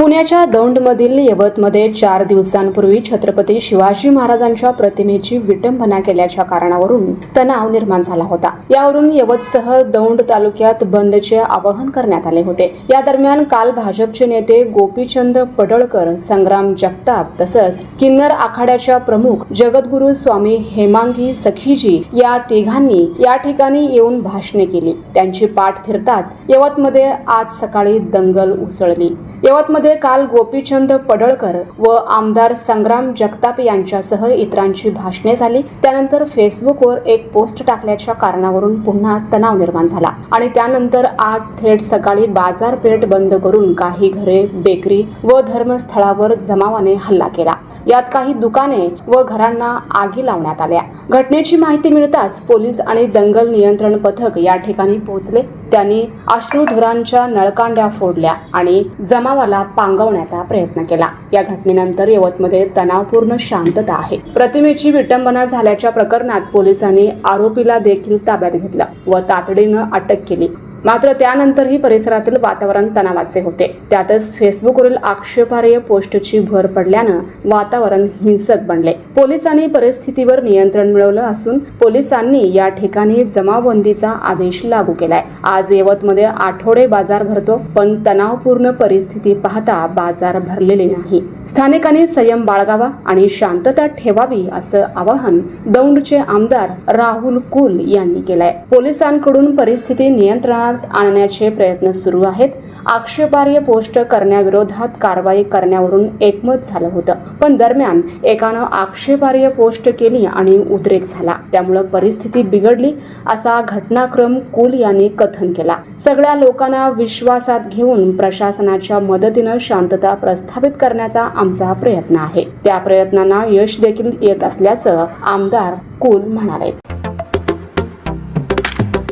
पुण्याच्या दौंडमधील यवतमध्ये चार दिवसांपूर्वी छत्रपती शिवाजी महाराजांच्या प्रतिमेची विटंबना केल्याच्या कारणावरून तणाव निर्माण झाला होता. यावरून यवतसह दौंड तालुक्यात बंदचे आवाहन करण्यात आले होते. या दरम्यान काल भाजपचे नेते गोपीचंद पडळकर संग्राम जगताप तसंच किन्नर आखाड्याच्या प्रमुख जगद्गुरु स्वामी हेमांगी सखीजी या तिघांनी या ठिकाणी येऊन भाषणे केली. त्यांची पाठ फिरताच यवतमध्ये आज सकाळी दंगल उसळली. यवतमध्ये काल गोपीचंद पडळकर व आमदार संग्राम जगताप यांच्यासह इतरांची भाषणे झाली. त्यानंतर फेसबुकवर एक पोस्ट टाकल्याच्या कारणावरून पुन्हा तणाव निर्माण झाला. आणि त्यानंतर आज थेट सकाळी बाजारपेठ बंद करून काही घरे बेकरी व धर्मस्थळावर जमावाने हल्ला केला. यात काही दुकाने व घरांना आगी लावण्यात आल्या. घटनेची माहिती मिळताच पोलीस आणि दंगल नियंत्रण पथक या ठिकाणी पोहोचले. त्यांनी अश्रुधुरांच्या नळकांड्या फोडल्या आणि जमावाला पांगवण्याचा प्रयत्न केला. या घटनेनंतर यवतमध्ये तणावपूर्ण शांतता आहे. प्रतिमेची विटंबना झाल्याच्या प्रकरणात पोलिसांनी आरोपीला देखील ताब्यात घेतलं व तातडीनं अटक केली. मात्र त्यानंतरही परिसरातील वातावरण तणावाचे होते. त्यातच फेसबुकवरील आक्षेपार्ह पोस्टची भर पडल्यानं वातावरण हिंसक बनले. पोलिसांनी परिस्थितीवर नियंत्रण मिळवलं असून पोलिसांनी या ठिकाणी जमावबंदीचा आदेश लागू केलाय. आज यवतमध्ये आठवडे बाजार भरतो पण तणावपूर्ण परिस्थिती पाहता बाजार भरलेले नाही. स्थानिकांनी संयम बाळगावा आणि शांतता ठेवावी असं आवाहन दौंडचे आमदार राहुल कुल यांनी केलंय. पोलिसांकडून परिस्थिती नियंत्रणात आणण्याचे प्रयत्न सुरू आहेत. आक्षेपार्ह पोस्ट करण्याविरोधात कारवाई करण्यावरून एकमत झालं होतं. पण दरम्यान एकानं आक्षेपार्ह पोस्ट केली आणि उद्रेक झाला. त्यामुळं परिस्थिती बिघडली असा घटनाक्रम कुल यांनी कथन केला. सगळ्या लोकांना विश्वासात घेऊन प्रशासनाच्या मदतीनं शांतता प्रस्थापित करण्याचा आमचा प्रयत्न आहे. त्या प्रयत्नांना यश देखील येत असल्याचं आमदार कुल म्हणाले